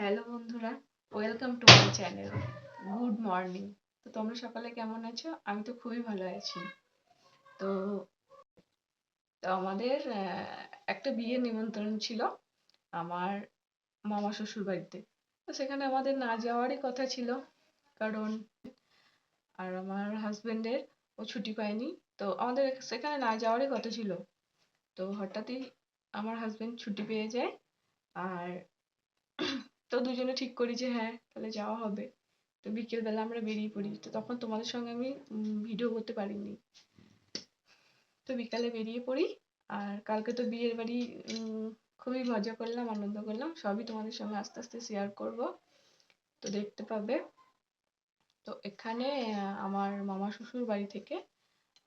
Hello বন্ধুরা welcome to my channel good morning তো তোমরা সকালে কেমন আছো? আমি তো খুবই ভালো আছি। তো তো আমাদের একটা বিয়ের নিমন্ত্রণ ছিল আমার মামা শ্বশুর বাড়িতে। তো সেখানে আমাদের না যাওয়ারই কথা ছিল, কারণ আর আমার হাজবেন্ডের ও ছুটি পায়নি। তো আমাদের সেখানে না যাওয়ারই কথা ছিল। তো হঠাৎই আমার হাজবেন্ড ছুটি পেয়ে যায়। আর তো দুজনে ঠিক করি যে হ্যাঁ তাহলে যাওয়া হবে। তো বিকেলবেলা আমরা বেরিয়ে পড়ি। তো তখন তোমাদের সঙ্গে আমি ভিডিও করতে পারিনি। তো বিকালে বেরিয়ে পড়ি। আর কালকে তো বিয়ের বাড়ি খুবই মজা করলাম, আনন্দ করলাম। সবই তোমাদের সঙ্গে আস্তে আস্তে শেয়ার করব। তো দেখতে পাবে। তো এখানে আমার মামা শ্বশুর বাড়ি থেকে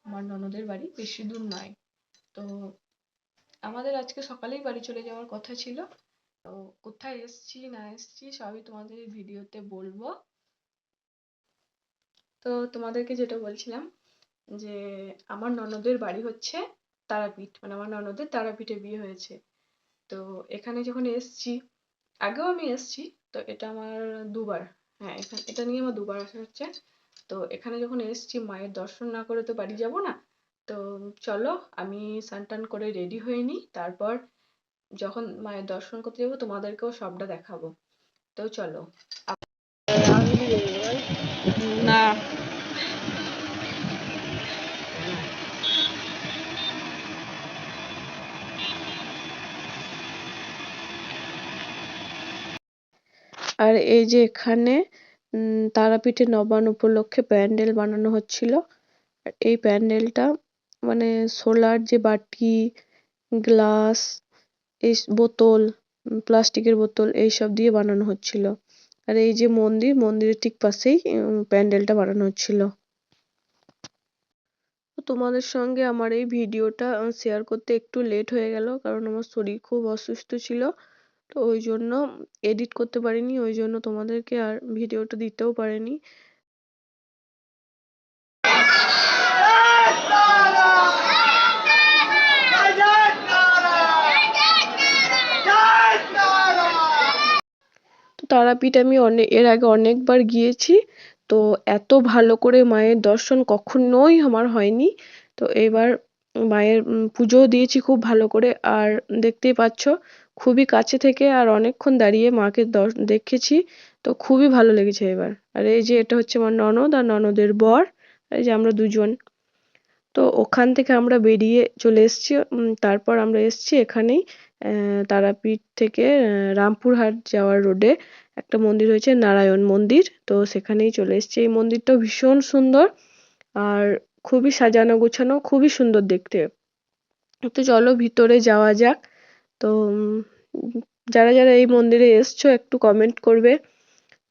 আমার ননদের বাড়ি, বেশি দূর নয়। তো আমাদের আজকে সকালেই বাড়ি চলে যাওয়ার কথা ছিল। তো কোথায় এসছি না এসছি সবই তোমাদের এই ভিডিওতে বলব। তো তোমাদেরকে যেটা বলছিলাম যে, আমার ননদের বাড়ি হচ্ছে তারাপীঠ মানে আমার ননদের তারাপীঠে বিয়ে হয়েছে। তো এখানে যখন এসছি, আগেও আমি এসছি, তো এটা আমার দুবার হ্যাঁ এখানে, এটা নিয়ে আমার দুবার আসা হচ্ছে। তো এখানে যখন এসছি, মায়ের দর্শন না করে তো বাড়ি যাব না। তো চলো, আমি স্নান টান করে রেডি হয়ে নিই, তারপর যখন মায়ের দর্শন করতে যাব তোমাদেরকেও সবটা দেখাবো। তো চলো। না। আর এই যে এখানে উম, তারাপীঠে নবান্ন উপলক্ষে প্যান্ডেল বানানো হচ্ছিল। আর এই প্যান্ডেলটা মানে সোলার যে বাটি গ্লাস এই বোতল প্লাস্টিকের বোতল এইসব দিয়ে বানানো হচ্ছিল। আর এই যে মন্দির, মন্দিরের ঠিক পাশেই প্যান্ডেলটা বানানো হচ্ছিল। তোমাদের সঙ্গে আমার এই ভিডিওটা শেয়ার করতে একটু লেট হয়ে গেল, কারণ আমার শরীর খুব অসুস্থ ছিল। তো ওই জন্য এডিট করতে পারিনি, ওই জন্য তোমাদেরকে আর ভিডিওটা দিতেও পারিনি। তারাপীঠ আমি অনেক এর আগে অনেকবার গিয়েছি। তো এত ভালো করে মায়ের দর্শন কখনোই আমার হয়নি। তো এবার মায়ের পুজোও দিয়েছি খুব ভালো করে। আর দেখতেই পাচ্ছ, খুবই কাছে থেকে আর অনেকক্ষণ দাঁড়িয়ে মাকে দেখেছি। তো খুবই ভালো লেগেছে এবার। আর এই যে এটা হচ্ছে আমার ননদ আর ননদের বর এই যে আমরা দুজন। তো ওখান থেকে আমরা বেরিয়ে চলে এসেছি তারপর আমরা এসেছি এখানেই। তারাপীঠ থেকে রামপুরহাট যাওয়ার রোডে একটা মন্দির হয়েছে, নারায়ণ মন্দির। তো সেখানেই চলে এসেছি। এই মন্দিরটা ভীষণ সুন্দর আর খুবই সাজানো গোছানো, খুবই সুন্দর দেখতে। তো চলো ভিতরে যাওয়া যাক। তো যারা যারা এই মন্দিরে এসছো, একটু কমেন্ট করবে।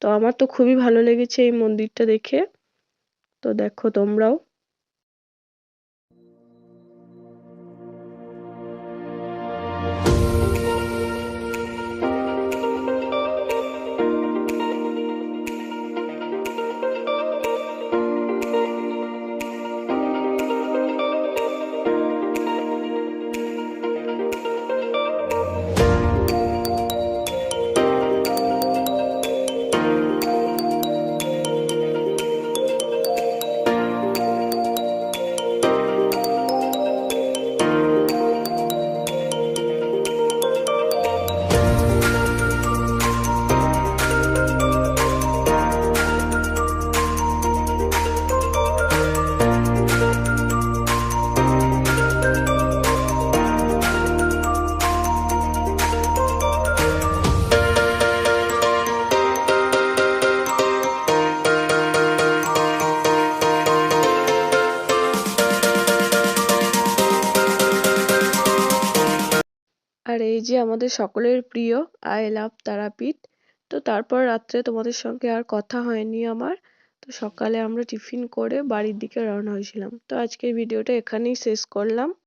তো আমার তো খুবই ভালো লেগেছে এই মন্দিরটা দেখে। তো দেখো তোমরাও। যে আমাদের সকলের প্রিয়, আই লাভ তারাপীঠ তো তারপর রাত্রে তোমাদের সঙ্গে আর কথা হয়নি আমার। তো সকালে আমরা টিফিন করে বাড়ির দিকে রওনা হয়েছিলাম। তো আজকের ভিডিওটা এখানেই শেষ করলাম।